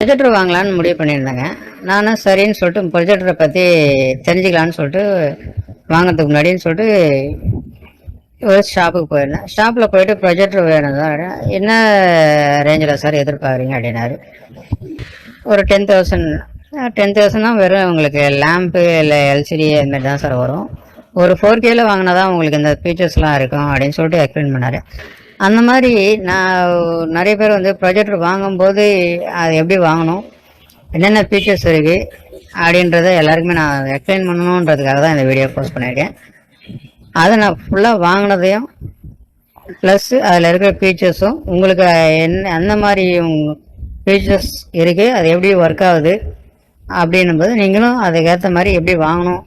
Projector வாங்கலான்னு முடிவு பண்ணியிருந்தேங்க. நானும் சரின்னு சொல்லிட்டு ப்ரொஜெக்டரை பற்றி தெரிஞ்சுக்கலான்னு சொல்லிட்டு வாங்குறதுக்கு முன்னாடின்னு சொல்லிட்டு ஒரு ஷாப்புக்கு போயிருந்தேன். ஷாப்பில் போயிட்டு ப்ரொஜெக்டர் வேணும் தான் என்ன ரேஞ்சில் சார் எதிர்பார்க்குறீங்க அப்படின்னாரு. ஒரு டென் தௌசண்ட் டென் தௌசண்ட் தான் வெறும் உங்களுக்கு. லேம்ப்பு இல்லை எல்சிடி அதுமாரி தான் சார் வரும். ஒரு ஃபோர் கேல வாங்கினா தான் உங்களுக்கு இந்த ஃபீச்சர்ஸ்லாம் இருக்கும் அப்படின்னு சொல்லிட்டு எக்ஸ்பிளைன் பண்ணார். அந்த மாதிரி நான் நிறைய பேர் வந்து ப்ரொஜெக்டர் வாங்கும்போது அது எப்படி வாங்கணும் என்னென்ன ஃபீச்சர்ஸ் இருக்குது அப்படின்றத எல்லாருக்குமே நான் எக்ஸ்பிளைன் பண்ணணுன்றதுக்காக தான் இந்த வீடியோ போஸ்ட் பண்ணியிருக்கேன். அதை நான் ஃபுல்லாக வாங்கினதையும் ப்ளஸ் அதில் இருக்கிற ஃபீச்சர்ஸும் உங்களுக்கு என்ன அந்த மாதிரி ஃபீச்சர்ஸ் இருக்குது அது எப்படி ஒர்க் ஆகுது அப்படின்னும்போது நீங்களும் அதுக்கேற்ற மாதிரி எப்படி வாங்கணும்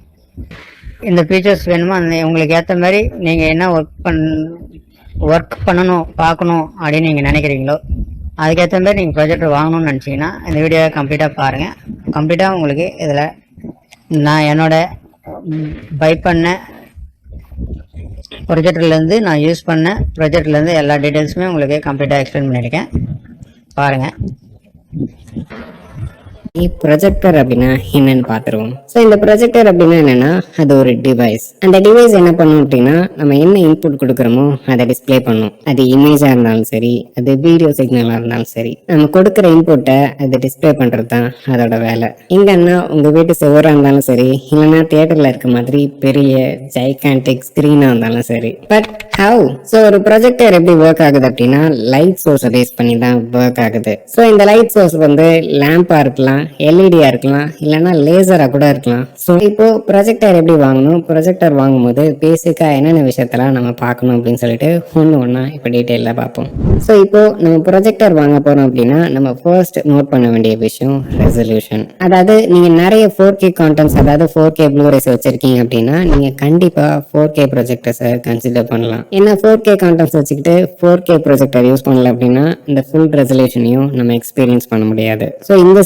இந்த ஃபீச்சர்ஸ் வேணுமோ அந்த உங்களுக்கு ஏற்ற மாதிரி நீங்கள் என்ன ஒர்க் பண் ஒர்க் பண்ணணும் பார்க்கணும் அப்படின்னு நீங்கள் நினைக்கிறீங்களோ அதுக்கேற்ற மாதிரி நீங்கள் ப்ராஜெக்டர் வாங்கணும்னு நினச்சிங்கன்னா இந்த வீடியோவை கம்ப்ளீட்டாக பாருங்கள் கம்ப்ளீட்டாக உங்களுக்கு இதில் நான் என்னோட பை பண்ண ப்ரொஜெக்டர்லேருந்து நான் யூஸ் பண்ண ப்ரொஜெக்ட்லேருந்து எல்லா டீட்டெயில்ஸுமே உங்களுக்கு கம்ப்ளீட்டாக எக்ஸ்பிளைன் பண்ணியிருக்கேன். பாருங்கள் ப்ரொஜெக்டர் அப்படின்னா என்னன்னு பார்த்துருவோம் ஸோ இந்த ப்ரொஜெக்டர் அப்படின்னா என்னன்னா அது ஒரு டிவைஸ் அந்த டிவைஸ் என்ன பண்ணும் அப்படின்னா நம்ம என்ன இன்புட் கொடுக்குறோமோ அதை டிஸ்பிளே பண்ணும். அது இமேஜாக இருந்தாலும் சரி அது வீடியோ சிக்னலாக இருந்தாலும் சரி நம்ம கொடுக்குற இன்புட்டை அதை டிஸ்ப்ளே பண்ணுறது தான் அதோட வேலை. இங்கன்னா உங்கள் வீட்டு செவராக இருந்தாலும் சரி இல்லைன்னா தியேட்டரில் இருக்க மாதிரி பெரிய ஜைகான்டிக் ஸ்க்ரீனாக இருந்தாலும் சரி. பட் ஹவு ஸோ ஒரு ப்ரொஜெக்டர் எப்படி ஒர்க் ஆகுது அப்படின்னா லைட் சோர்ஸை பேஸ் பண்ணி தான் ஒர்க் ஆகுது. ஸோ இந்த லைட் சோர்ஸ் வந்து லேம்பா இருக்கலாம் எல்இடியா இருக்கலாம் இல்லைன்னா லேசரா கூட இருக்கலாம். ஸோ இப்போ ப்ரொஜெக்டர் எப்படி வாங்கணும்? ப்ரொஜெக்டர் வாங்கும்போது பேசிக்கா என்னென்ன விஷயத்தெல்லாம் நம்ம பார்க்கணும் அப்படின்னு சொல்லிட்டு ஒன்று ஒன்றா இப்போ டீட்டெயிலாக பார்ப்போம். ஸோ இப்போ நம்ம ப்ரொஜெக்டர் வாங்க போறோம் அப்படின்னா நம்ம ஃபர்ஸ்ட் நோட் பண்ண வேண்டிய விஷயம் ரெசல்யூஷன் அதாவது நீங்க நிறைய ஃபோர் கே கான்டென்ட்ஸ் அதாவது ஃபோர் கே ப்ளூரேஸ் வச்சிருக்கீங்க அப்படின்னா நீங்க கண்டிப்பா ஃபோர் கே ப்ரொஜெக்டர்ஸை கன்சிடர் பண்ணலாம். ஏன்னா ஃபோர் கே கான்டென்ட்ஸ் வச்சுக்கிட்டு ஃபோர் கே ப்ரொஜெக்டர் யூஸ் பண்ணல அப்படின்னா இந்த ஃபுல் ரெசல்யூஷனையும் நம்ம எக்ஸ்பீரியன்ஸ் பண்ண முடியாது. ஸோ இந்த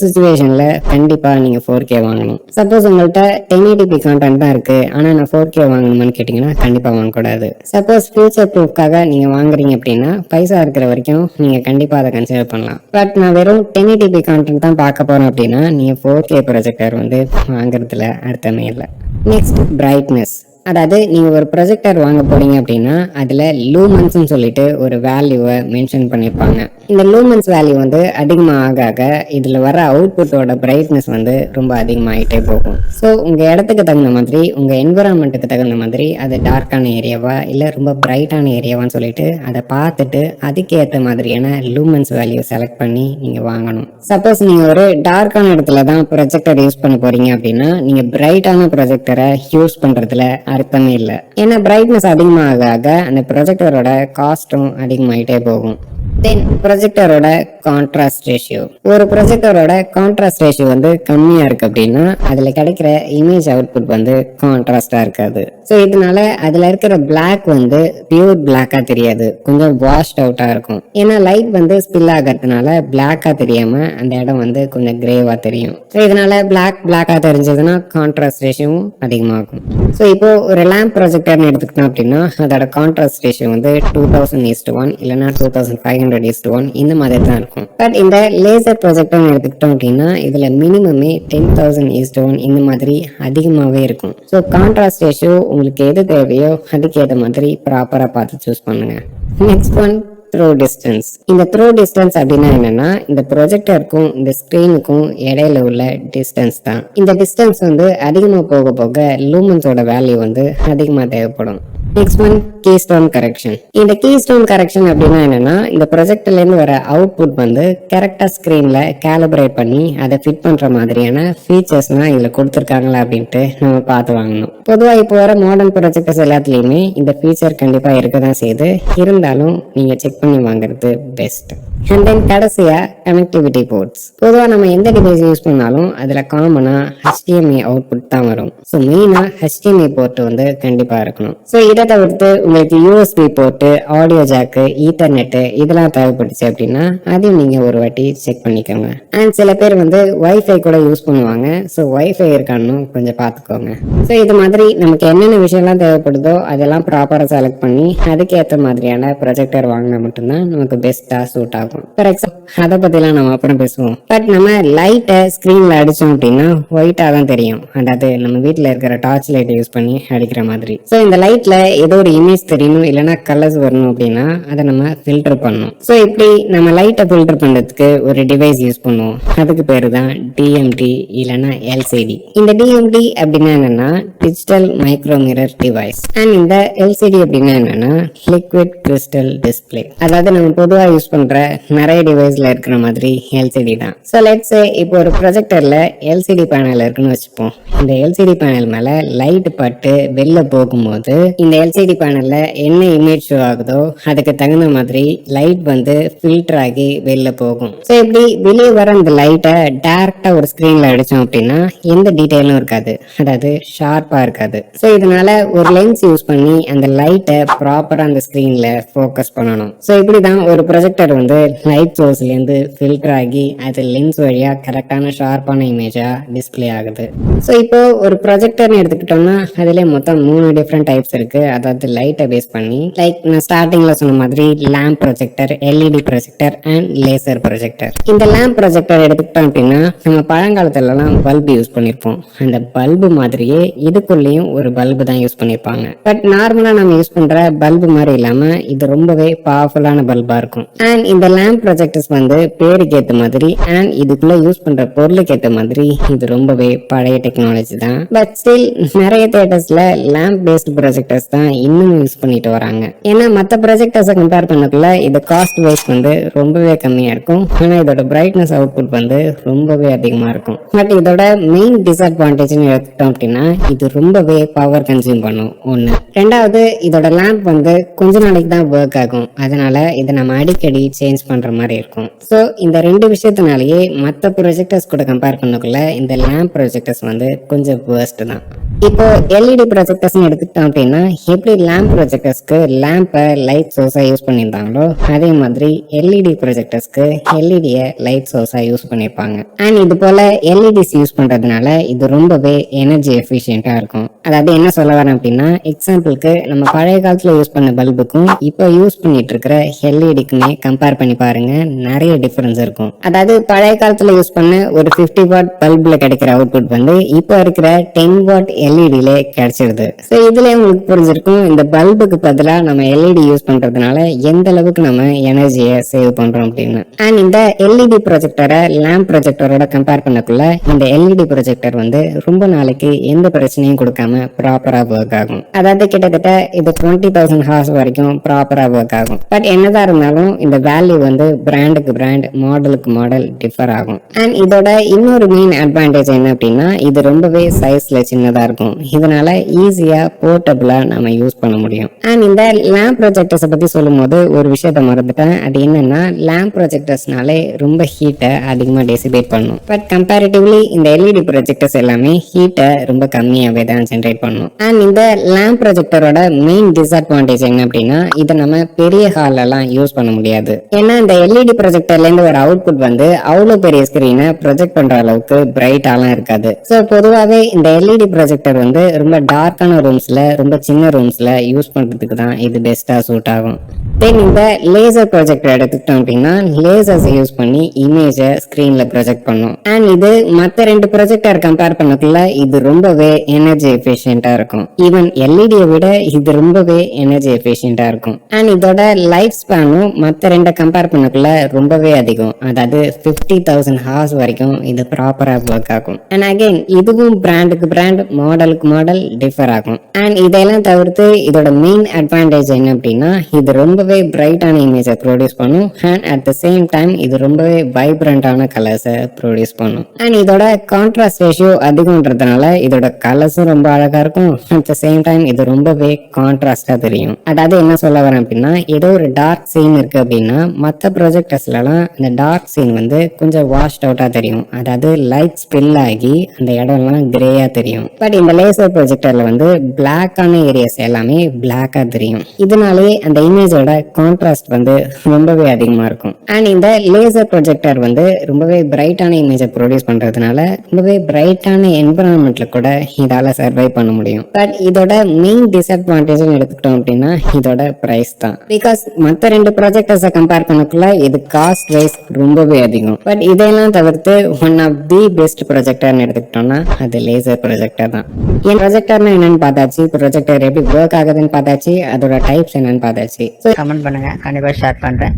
சுச்சுவேஷன்ல கண்டிப்பா நீங்க ஃபோர் கே வாங்கணும். சப்போஸ் உங்கள்கிட்ட டென் ஏடிபி கான்டென்ட் தான் இருக்கு. ஆனா நான் ஃபோர் கே வாங்கணுமான்னு கேட்டீங்கன்னா கண்டிப்பா வாங்கக்கூடாது. சப்போஸ் ஃபியூச்சர் ப்ரூஃப்காக நீங்க வாங்குறீங்க அப்படின்னா பைசா இருக்கிற வரைக்கும் நீங்க கண்டிப்பா அதை கன்சிடர் பண்ணலாம். பட் நான் வெறும் டென் ஏடிபி கான்டென்ட் தான் பார்க்க போறேன் அப்படின்னா நீங்க ஃபோர் கே ப்ரொஜெக்டர் வந்து வாங்குறதுல அர்த்தமே இல்லை. நெக்ஸ்ட் பிரைட்னஸ் அதாவது நீங்கள் ஒரு ப்ரொஜெக்டர் வாங்க போறீங்க அப்படின்னா அதில் லூமன்ஸ்னு சொல்லிட்டு ஒரு வேல்யூவை மென்ஷன் பண்ணியிருப்பாங்க இந்த லூமன்ஸ் வேல்யூ வந்து அதிகமாக ஆக ஆக இதில் வர அவுட்புட்டோட பிரைட்னஸ் வந்து ரொம்ப அதிகமாகிட்டே போகும். ஸோ உங்கள் இடத்துக்கு தகுந்த மாதிரி உங்கள் என்விரான்மெண்ட்டுக்கு தகுந்த மாதிரி அது டார்க்கான ஏரியாவா இல்லை ரொம்ப பிரைட்டான ஏரியாவான்னு சொல்லிட்டு அதை பார்த்துட்டு அதுக்கேற்ற மாதிரியான லூமன்ஸ் வேல்யூ செலக்ட் பண்ணி நீங்கள் வாங்கணும். சப்போஸ் நீங்கள் ஒரு டார்க்கான இடத்துல தான் ப்ரொஜெக்டர் யூஸ் பண்ண போறீங்க அப்படின்னா நீங்கள் பிரைட்டான ப்ரொஜெக்டரை யூஸ் பண்ணுறதுல அர்த்தமே இல்லை. ஏன்னா பிரைட்னஸ் அதிகமாக ஆக அந்த ப்ரொஜெக்டரோட காஸ்ட்டும் அதிகமாகிட்டே போகும். தென் ப்ரொஜெக்டரோட கான்ட்ராஸ்ட் ரேஷியோ ஒரு ப்ரொஜெக்டரோட கான்ட்ராஸ்ட் ரேஷியோ வந்து கம்மியா இருக்கு அப்படின்னா அதுல கிடைக்கிற இமேஜ் அவுட்புட் வந்து கான்ட்ராஸ்டா இருக்காது. ஸோ இதனால அதுல இருக்கிற பிளாக் வந்து பியூர் பிளாக்கா தெரியாது. கொஞ்சம் வாஷ்ட் அவுட்டா இருக்கும். ஏன்னா லைட் வந்து ஸ்பில் ஆகிறதுனால பிளாக்கா தெரியாம அந்த இடம் வந்து கொஞ்சம் கிரேவா தெரியும். ஸோ இதனால பிளாக் பிளாக்கா தெரிஞ்சதுன்னா கான்ட்ராஸ்ட் ரேஷியோவும் அதிகமாகும். ஸோ இப்போ ஒரு லேம்ப் ப்ரொஜெக்டர்னு எடுத்துக்கிட்டோம் அப்படின்னா அதோட கான்ட்ராஸ்ட் ரேஷியோ வந்து two thousand is to one இல்லைன்னா two thousand five hundred produced one இந்த மாதிரி தான் இருக்கும். பட் இந்த லேசர் ப்ரொஜெக்டர்னு எடுத்துக்கிட்டோம் அப்படின்னா இதில் மினிமமே டென் தௌசண்ட் ஈஸ்ட் ஒன் இந்த மாதிரி அதிகமாகவே இருக்கும். ஸோ கான்ட்ராஸ்ட் ரேஷியோ உங்களுக்கு எது தேவையோ அதுக்கேற்ற மாதிரி ப்ராப்பராக பார்த்து சூஸ் பண்ணுங்க. நெக்ஸ்ட் ஒன் த்ரோ டிஸ்டன்ஸ் இந்த த்ரோ டிஸ்டன்ஸ் அப்படின்னா என்னன்னா இந்த ப்ரொஜெக்டருக்கும் இந்த ஸ்க்ரீனுக்கும் இடையில உள்ள டிஸ்டன்ஸ் தான். இந்த டிஸ்டன்ஸ் வந்து அதிகமாக போக போக லூமன்ஸோட வேல்யூ வந்து அதிகமாக தேவைப்படும். நெக்ஸ்ட் ஒன் கீஸ்டோன் கரெக்ஷன் இந்த கீஸ்டோன் கரெக்ஷன் அப்படின்னா என்னன்னா இந்த ப்ரொஜெக்ட்ல இருந்து வர அவுட்புட் வந்து கரெக்டா ஸ்கிரீன்ல கேலிப்ரேட் பண்ணி அதை ஃபிட் பண்ற மாதிரியான ஃபீச்சர்ஸ்லாம் இதுல கொடுத்துருக்காங்களா அப்படின்ட்டு நம்ம பார்த்து வாங்கணும். பொதுவா இப்போ வர மாடர்ன் ப்ரொஜெக்டர்ஸ் எல்லாத்துலயுமே இந்த ஃபீச்சர் கண்டிப்பா இருக்க தான் செய்யுது. இருந்தாலும் நீங்க செக் பண்ணி வாங்குறது பெஸ்ட் அண்ட் தென் கடைசியா கனெக்டிவிட்டி போர்ட்ஸ் பொதுவா நம்ம எந்த டிவைஸ் யூஸ் பண்ணாலும் அதுல காமனா ஹெச்டிஎம்ஐ அவுட்புட் தான் வரும். ஸோ மெயினா HDMI போர்ட் வந்து கண்டிப்பா இருக்கணும். ஸோ இதை தவிர்த்து உங்களுக்கு யூஎஸ்பி போட்டு ஆடியோ ஜாக்கு ஈத்தர்நெட்டு இதெல்லாம் தேவைப்பட்டுச்சு அப்படின்னா அதையும் நீங்க ஒரு வாட்டி செக் பண்ணிக்கோங்க. அண்ட் சில பேர் வந்து ஒய்ஃபை கூட யூஸ் பண்ணுவாங்க. ஸோ வைஃபை இருக்கான்னு கொஞ்சம் பார்த்துக்கோங்க. ஸோ இது மாதிரி நமக்கு என்னென்ன விஷயம்லாம் தேவைப்படுதோ அதெல்லாம் ப்ராப்பராக செலக்ட் பண்ணி அதுக்கேற்ற மாதிரியான ப்ரொஜெக்டர் வாங்கினா மட்டும்தான் நமக்கு பெஸ்ட்டாக சூட் ஆகும். ஃபார் எக்ஸாம்பிள் அதை பற்றிலாம் நம்ம அப்புறம் பேசுவோம். பட் நம்ம லைட்டை ஸ்க்ரீனில் அடித்தோம் அப்படின்னா ஒயிட்டாக தான் தெரியும். அதாவது நம்ம வீட்டில் இருக்கிற டார்ச் லைட்டை யூஸ் பண்ணி அடிக்கிற மாதிரி. ஸோ இந்த லைட்டில் ஏதோ ஒரு இமேஜ் தெரியணும் இல்லைன்னா கலர்ஸ் வரணும் அப்படின்னா அதை நம்ம ஃபில்டர் பண்ணணும். ஸோ இப்படி நம்ம லைட்டை ஃபில்டர் பண்ணுறதுக்கு ஒரு டிவைஸ் யூஸ் பண்ணுவோம். அதுக்கு பேர் தான் டிஎம்டி இல்லைன்னா எல்சிடி இந்த டிஎம்டி அப்படின்னா என்னன்னா digital micro mirror device and இந்த எல்சிடி அப்படின்னா என்னன்னா லிக்விட் கிறிஸ்டல் டிஸ்ப்ளே அதாவது நம்ம பொதுவாக யூஸ் பண்ற நிறைய டிவைஸ்ல இருக்கிற மாதிரி எல்சிடி தான். ஸோ லெட்ஸ் இப்போ ஒரு ப்ரொஜெக்டர்ல எல்சிடி பேனல் இருக்குன்னு வச்சுப்போம். இந்த எல்சிடி பேனல் மேலே லைட் பட்டு வெளில போகும்போது இந்த எல்சிடி பேனலில் என்ன இமேஜ் ஷோ ஆகுதோ அதுக்கு தகுந்த மாதிரி லைட் வந்து ஃபில்டர் ஆகி வெளில போகும். ஸோ இப்படி வெளியே வர அந்த லைட்டை டேரக்டாக ஒரு ஸ்க்ரீனில் அடித்தோம் அப்படின்னா எந்த டீட்டெயிலும் இருக்காது. அதாவது ஷார்ப்பாக இருக்காது. ஸோ இதனால ஒரு லென்ஸ் யூஸ் பண்ணி அந்த லைட்டை ப்ராப்பராக அந்த ஸ்க்ரீனில் ஃபோக்கஸ் பண்ணணும். ஸோ இப்படி தான் ஒரு ப்ரொஜெக்டர் வந்து லைட் சோர்ஸ்லேருந்து ஃபில்டர் ஆகி அது லென்ஸ் வழியாக கரெக்டான ஷார்ப்பான இமேஜாக டிஸ்ப்ளே ஆகுது. ஸோ இப்போ ஒரு ப்ரொஜெக்டர்னு எடுத்துக்கிட்டோம்னா அதிலே மொத்தம் மூணு டிஃப்ரெண்ட் டைப்ஸ் இருக்குது அதாவது லைட்டை பேஸ் பண்ணி லைக் நான் ஸ்டார்டிங்ல சொன்ன மாதிரி lamp projector LED projector and laser projector இந்த லேம்ப் ப்ரொஜெக்டர் எடுத்துக்கிட்டோம் அப்படின்னா நம்ம பழங்காலத்துலலாம் பல்பு யூஸ் பண்ணியிருப்போம் அந்த பல்பு மாதிரியே இதுக்குள்ளேயும் ஒரு பல்பு தான் யூஸ் பண்ணியிருப்பாங்க பட் நார்மலா நம்ம யூஸ் பண்ற பல்பு மாதிரி இல்லாம இது ரொம்பவே பவர்ஃபுல்லான பல்பா இருக்கும். அண்ட் இந்த லேம்ப் ப்ரொஜெக்டர்ஸ் வந்து பேருக்கு ஏத்த மாதிரி அண்ட் இதுக்குள்ள யூஸ் பண்ற பொருளுக்கு ஏத்த மாதிரி இது ரொம்பவே பழைய டெக்னாலஜி தான். பட் ஸ்டில் நிறைய தேட்டர்ஸில் லேம்ப் பேஸ்ட் ப்ரொஜெக்டர்ஸ் தான் இன்னும் யூஸ் பண்ணிட்டு வராங்க. ஏன்னா மற்ற ப்ரொஜெக்டர்ஸை கம்பேர் பண்ணக்குள்ள இது காஸ்ட் வைஸ் வந்து ரொம்பவே கம்மியா இருக்கும். ஆனா இதோட பிரைட்னஸ் அவுட்புட் வந்து ரொம்பவே அதிகமா இருக்கும். பட் இதோட மெயின் டிஸ்அட்வான்டேஜ்னு எடுத்துட்டோம் அப்படின்னா இது ரொம்பவே பவர் கன்சியூம் பண்ணும். ஒன்று ரெண்டாவது இதோட லேம்ப் வந்து கொஞ்ச நாளைக்கு தான் ஒர்க் ஆகும். அதனால இதை நம்ம அடிக்கடி சேஞ்ச் பண்ற மாதிரி இருக்கும். ஸோ இந்த ரெண்டு விஷயத்தினாலேயே மற்ற ப்ரொஜெக்டர்ஸ் கூட கம்பேர் பண்ணக்குள்ள இந்த லேம்ப் ப்ரொஜெக்டர்ஸ் வந்து கொஞ்சம் வேர்ஸ்ட் தான். இப்போ எல்இடி ப்ரொஜெக்டர்ஸ் எடுத்துக்கிட்டோம் அப்படின்னா எப்படி லேம்ப் ப்ரொஜெக்டர்ஸ்க்கு லேம்பை லைட் சோர்ஸா யூஸ் பண்ணியிருந்தாங்களோ அதே மாதிரி எல்இடி ப்ரொஜெக்டர்ஸ்க்கு எல்இடியை லைட் சோர்ஸா யூஸ் பண்ணியிருப்பாங்க. அண்ட் இது போல எல்இடிஸ் யூஸ் பண்றதுனால இது ரொம்பவே எனர்ஜி எஃபிஷியண்ட்டாக இருக்கும். அதாவது என்ன சொல்ல வரேன் அப்படின்னா எக்ஸாம்பிளுக்கு நம்ம பழைய காலத்துல யூஸ் பண்ண பல்புக்கும் இப்போ யூஸ் பண்ணிட்டு இருக்கிற எல்இடிக்குமே கம்பேர் பண்ணி பாருங்க நிறைய டிஃபரன்ஸ் இருக்கும். அதாவது பழைய காலத்துல யூஸ் பண்ண ஒரு 50 வாட் பல்பில் கிடைக்கிற அவுட்புட் வந்து இப்போ இருக்கிற டென் வாட் எல்இடியிலே கிடைச்சிருது. ஸோ இதுல உங்களுக்கு புரிஞ்சிருக்கும். இந்த பல்புக்கு பதிலாக நம்ம எல்இடி யூஸ் பண்றதுனால எந்த அளவுக்கு நம்ம எனர்ஜியை சேவ் பண்றோம் அப்படின்னு. அண்ட் இந்த எல்இடி ப்ரொஜெக்டரை லேம்ப் ப்ரொஜெக்டரோட கம்பேர் பண்ணக்குள்ள இந்த எல்இடி ப்ரொஜெக்டர் வந்து ரொம்ப நாளைக்கு எந்த பிரச்சனையும் கொடுக்காம ப்ராப்பரா ஒர்க் ஆகும். அதாவது கிட்டத்தட்ட இது டுவெண்ட்டி தௌசண்ட் ஹார்ஸ் வரைக்கும் ப்ராப்பரா ஒர்க் ஆகும். பட் என்னதான் இருந்தாலும் இந்த வேல்யூ வந்து பிராண்டுக்கு பிராண்ட் மாடலுக்கு மாடல் டிஃபர் ஆகும். அண்ட் இதோட இன்னொரு மெயின் அட்வான்டேஜ் என்ன அப்படின்னா இது ரொம்பவே சைஸ்ல சின்னதா இருக்கும். இதனால ஈஸியா போர்ட்டபிளா நம்ம யூஸ் பண்ண முடியும். அண்ட் இந்த லேம்ப் ப்ரொஜெக்டர்ஸ் பத்தி சொல்லும்போது ஒரு விஷயத்த மறந்துட்டேன். அது என்னன்னா லேம்ப் ப்ரொஜெக்டர்ஸ்னாலே ரொம்ப ஹீட்டை அதிகமா டெசிபேட் பண்ணும். பட் கம்பேரிட்டிவ்லி இந்த எல்இடி ப்ரொஜெக்டர்ஸ் எல்லாமே ஹீட்டை ரொம்ப கம்மியாவே தான் ஜென்ரேட் பண்ணும். அண்ட் இந்த லேம்ப் ப்ரொஜெக்டரோட மெயின் டிஸ்அட்வான்டேஜ் என்ன அப்படின்னா இதை நம்ம பெரிய ஹால்ல எல்லாம் யூஸ் பண்ண முடியாது. ஏன்னா இந்த எல்இடி ப்ரொஜெக்டர்லேருந்து இருந்து அவுட்புட் வந்து அவ்வளவு பெரிய ஸ்கிரீனை ப்ரொஜெக்ட் பண்ற அளவுக்கு பிரைட்டாலாம் இருக்காது. ஸோ பொதுவாகவே இந்த எல்இடி ப்ரொஜெக்டர் வந்து ரொம்ப டார்க்கான ரூம்ஸில் ரொம்ப சின்ன ரூம்ஸில் யூஸ் பண்ணுறதுக்கு தான் இது பெஸ்ட்டாக சூட் ஆகும். தென் இந்த லேசர் ப்ரொஜெக்டர் எடுத்துக்கிட்டோம் அப்படின்னா லேசர்ஸ் யூஸ் பண்ணி இமேஜை ஸ்க்ரீன்ல ப்ரொஜெக்ட் பண்ணும். அண்ட் இது மற்ற ரெண்டு ப்ரொஜெக்டர் கம்பேர் பண்ணக்குள்ள இது ரொம்பவே எனர்ஜி எஃபிஷியண்டா இருக்கும். ஈவன் எல்இடியை விட இது ரொம்பவே எனர்ஜி எஃபிஷியண்டா இருக்கும். அண்ட் இதோட லைஃப் ஸ்பேனும் மற்ற ரெண்டை கம்பேர் பண்ணக்குள்ள ரொம்பவே அதிகம். அதாவது ஃபிஃப்டி தௌசண்ட் ஹார்ஸ் வரைக்கும் இது ப்ராப்பரா ஒர்க் ஆகும். அண்ட் அகைன் இதுவும் பிராண்டுக்கு பிராண்ட் மாடலுக்கு மாடல் டிஃபர் ஆகும். அண்ட் இதெல்லாம் தவிர்த்து இதோட மெயின் அட்வான்டேஜ் என்ன அப்படின்னா இது ரொம்ப ரொம்பவே பிரைட்டான இமேஜை ப்ரொடியூஸ் பண்ணும். And at the same time இது ரொம்பவே வைப்ரண்டான கலர்ஸை ப்ரொடியூஸ் பண்ணும். அண்ட் இதோட கான்ட்ராஸ்ட் ரேஷியோ அதிகம்ன்றதுனால இதோட கலர்ஸும் ரொம்ப அழகா இருக்கும். அட் த சேம் டைம் இது ரொம்பவே கான்ட்ராஸ்டா தெரியும். அதாவது என்ன சொல்ல வரேன் அப்படின்னா ஏதோ ஒரு டார்க் சீன் இருக்கு அப்படின்னா மற்ற ப்ரொஜெக்டர்ஸ்லாம் அந்த டார்க் சீன் வந்து கொஞ்சம் வாஷ்ட் அவுட்டா தெரியும். அதாவது லைட் ஸ்பில் ஆகி அந்த இடம்லாம் கிரேயா தெரியும். பட் இந்த லேசர் ப்ரொஜெக்டர்ல வந்து பிளாக்கான ஏரியாஸ் எல்லாமே பிளாக்கா தெரியும். இதனாலே அந்த இமேஜோட கான்ட்ராஸ்ட் வந்து ரொம்பவே அதிகமா இருக்கும். அண்ட் இந்த லேசர் ப்ரொஜெக்டர் வந்து ரொம்பவே பிரைட்டான இமேஜை ப்ரொடியூஸ் பண்றதுனால ரொம்பவே பிரைட்டான என்விரான்மெண்ட்ல கூட இதால சர்வை பண்ண முடியும். பட் இதோட மெயின் டிஸ்அட்வான்டேஜ் எடுத்துக்கிட்டோம் அப்படின்னா இதோட பிரைஸ் தான். பிகாஸ் மற்ற ரெண்டு ப்ராஜெக்டர்ஸை கம்பேர் பண்ணக்குள்ள இது காஸ்ட் வைஸ் ரொம்பவே அதிகம். பட் இதெல்லாம் தவிர்த்து ஒன் ஆஃப் தி பெஸ்ட் ப்ரொஜெக்டர்னு எடுத்துக்கிட்டோம்னா அது லேசர் ப்ரொஜெக்டர் தான். என் ப்ரொஜெக்டர்னா என்னன்னு பார்த்தாச்சு ப்ரொஜெக்டர் எப்படி ஒர்க் ஆகுதுன்னு பார்த்தாச்சு அதோட டைப்ஸ் என்னன்னு பார்த்தாச்சு. கமெண்ட் பண்ணுங்கள் கண்டிப்பாக ஷேர் பண்ணுறேன்